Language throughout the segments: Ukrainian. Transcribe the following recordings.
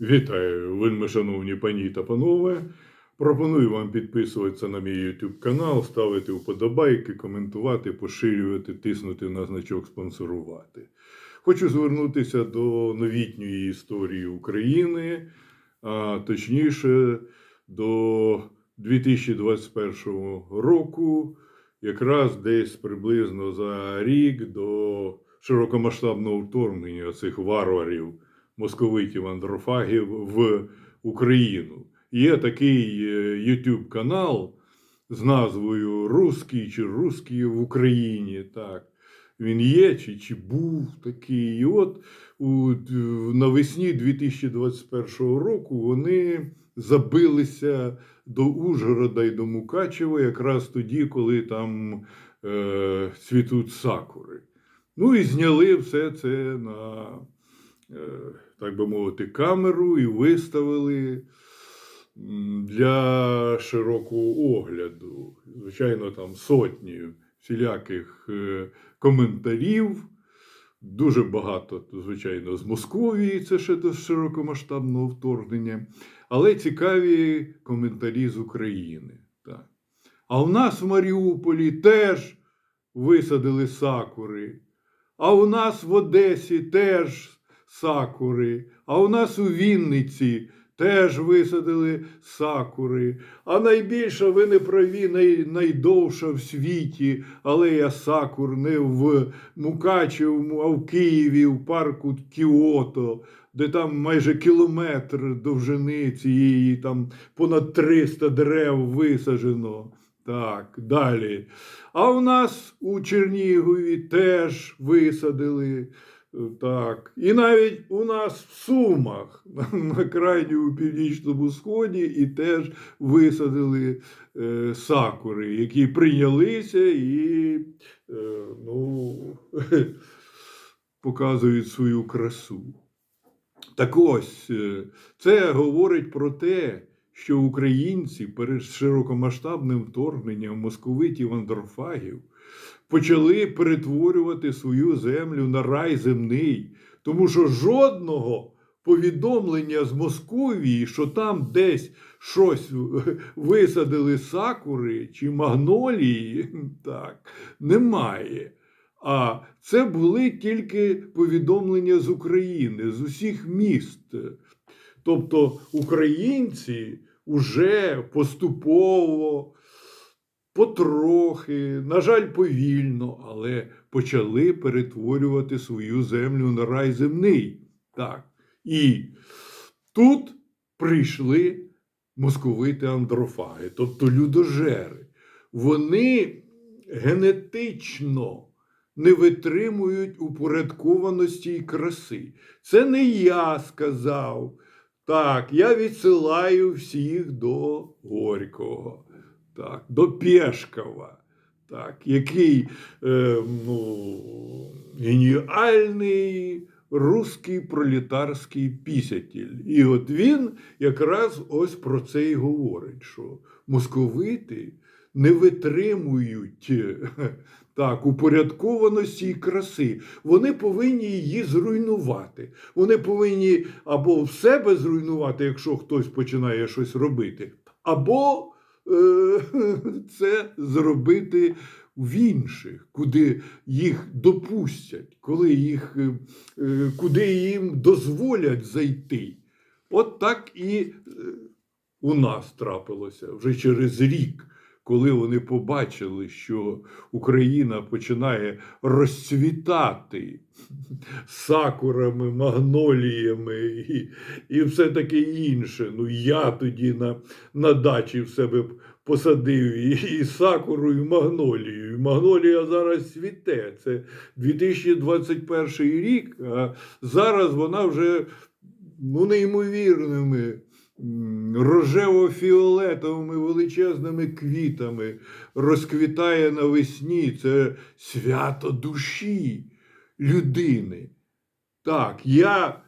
Вітаю, вельми шановні пані та панове. Пропоную вам підписуватися на мій YouTube канал, ставити вподобайки, коментувати, поширювати, тиснути на значок спонсорувати. Хочу звернутися до новітньої історії України, а точніше до 2021 року, якраз десь приблизно за рік до широкомасштабного вторгнення цих варварів московитів андрофагів в Україну. Є такий е, YouTube канал з назвою Руський чи Руський в Україні. Так. Він є чи, чи був такий. І от у, навесні 2021 року вони забилися до Ужгорода і до Мукачева якраз тоді, коли там е, цвітуть сакури. Ну і зняли все це на так би мовити, камеру і виставили для широкого огляду. Звичайно, там сотні всіляких е, коментарів. Дуже багато, звичайно, з Московії, це ще до широкомасштабного вторгнення, але цікаві коментарі з України. Так. А в нас в Маріуполі теж висадили сакури, а у нас в Одесі теж сакури, а у нас у Вінниці теж висадили сакури. А найбільша, ви не праві, най, найдовша в світі алея сакур не в Мукачевому, а в Києві, в парку Кіото, де там майже кілометр довжини цієї, там понад 300 дерев висаджено. Так, далі. А у нас у Чернігові теж висадили. Так. І навіть у нас в Сумах, на, на крайньому північному сході, і теж висадили е, сакури, які прийнялися і е, ну, показують свою красу. Так ось, е, це говорить про те, що українці перед широкомасштабним вторгненням московитів андрофагів почали перетворювати свою землю на рай земний, тому що жодного повідомлення з Московії, що там десь щось висадили сакури чи магнолії, так, немає. А це були тільки повідомлення з України, з усіх міст. Тобто українці вже поступово, потрохи, на жаль, повільно, але почали перетворювати свою землю на рай земний. Так. І тут прийшли московити андрофаги, тобто людожери. Вони генетично не витримують упорядкованості і краси. Це не я сказав. Так, я відсилаю всіх до Горького, так, до Пєшкова, так, який е, ну, геніальний русський пролетарський пісятель. І от він якраз ось про це і говорить, що московити не витримують так, упорядкованості і краси. Вони повинні її зруйнувати. Вони повинні або в себе зруйнувати, якщо хтось починає щось робити, або е, це зробити в інших, куди їх допустять, коли їх, е, е, куди їм дозволять зайти. От так і е, у нас трапилося вже через рік, коли вони побачили, що Україна починає розцвітати сакурами, магноліями і, і все таке інше. Ну, я тоді на, на дачі в себе посадив і, і сакуру, і магнолію. І магнолія зараз цвіте. Це 2021 рік, а зараз вона вже ну, неймовірними рожево-фіолетовими величезними квітами розквітає навесні. Це свято душі людини. Так, я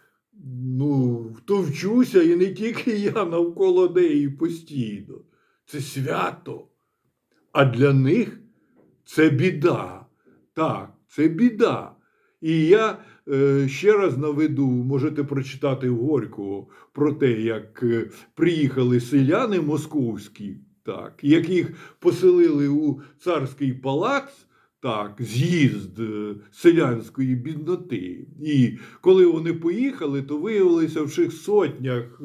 ну, втовчуся, і не тільки я навколо неї постійно. Це свято. А для них це біда. Так, це біда. І я е, ще раз наведу, можете прочитати Горького про те, як е, приїхали селяни московські, так, яких поселили у царський палац. Так, з'їзд е, селянської бідноти. І коли вони поїхали, то виявилося в ших сотнях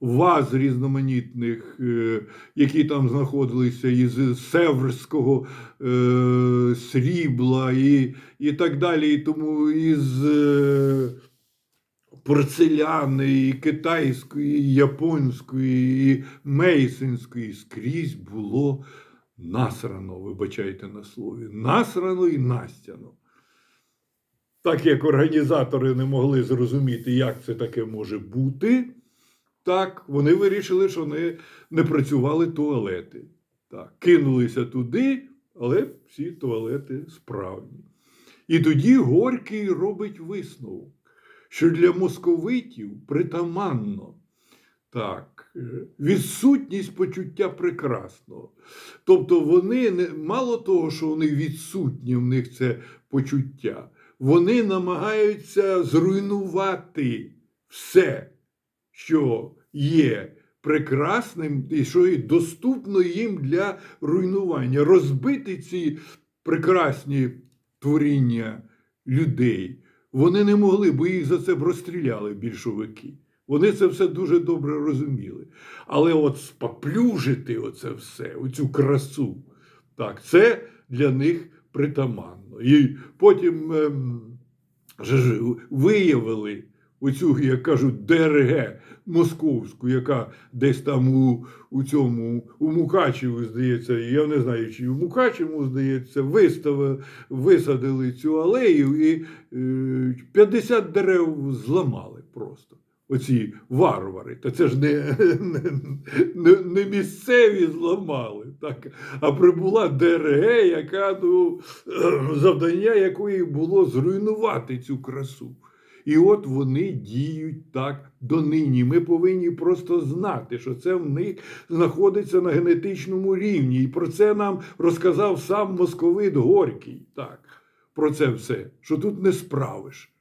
ваз різноманітних, е, які там знаходилися із северського е, срібла і, і так далі. І тому із е, порцеляни, і китайської, і японської, і мейсинської скрізь було насрано, вибачайте на слові, насрано і настяно. Так як організатори не могли зрозуміти, як це таке може бути, так вони вирішили, що не, не працювали туалети. Так, кинулися туди, але всі туалети справні. І тоді Горький робить висновок, що для московитів притаманно так, е, відсутність почуття прекрасного. Тобто вони не мало того, що вони відсутні, в них це почуття, вони намагаються зруйнувати все, що є прекрасним і що є доступно їм для руйнування, розбити ці прекрасні творіння людей. Вони не могли, бо їх за це б розстріляли більшовики. Вони це все дуже добре розуміли. Але от споплюжити оце все, оцю красу, так, це для них притаманно. І потім ем, виявили оцю, як кажуть, ДРГ московську, яка десь там у, у цьому, у Мукачеву, здається, я не знаю, чи у Мукачеву, здається, виставили, висадили цю алею і е, 50 дерев зламали просто. Оці варвари, та це ж не, не, не місцеві зламали, так, а прибула ДРГ, яка ну, завдання якої було зруйнувати цю красу. І от вони діють так донині. Ми повинні просто знати, що це в них знаходиться на генетичному рівні. І про це нам розказав сам московит Горький. Так, про це все, що тут не справиш.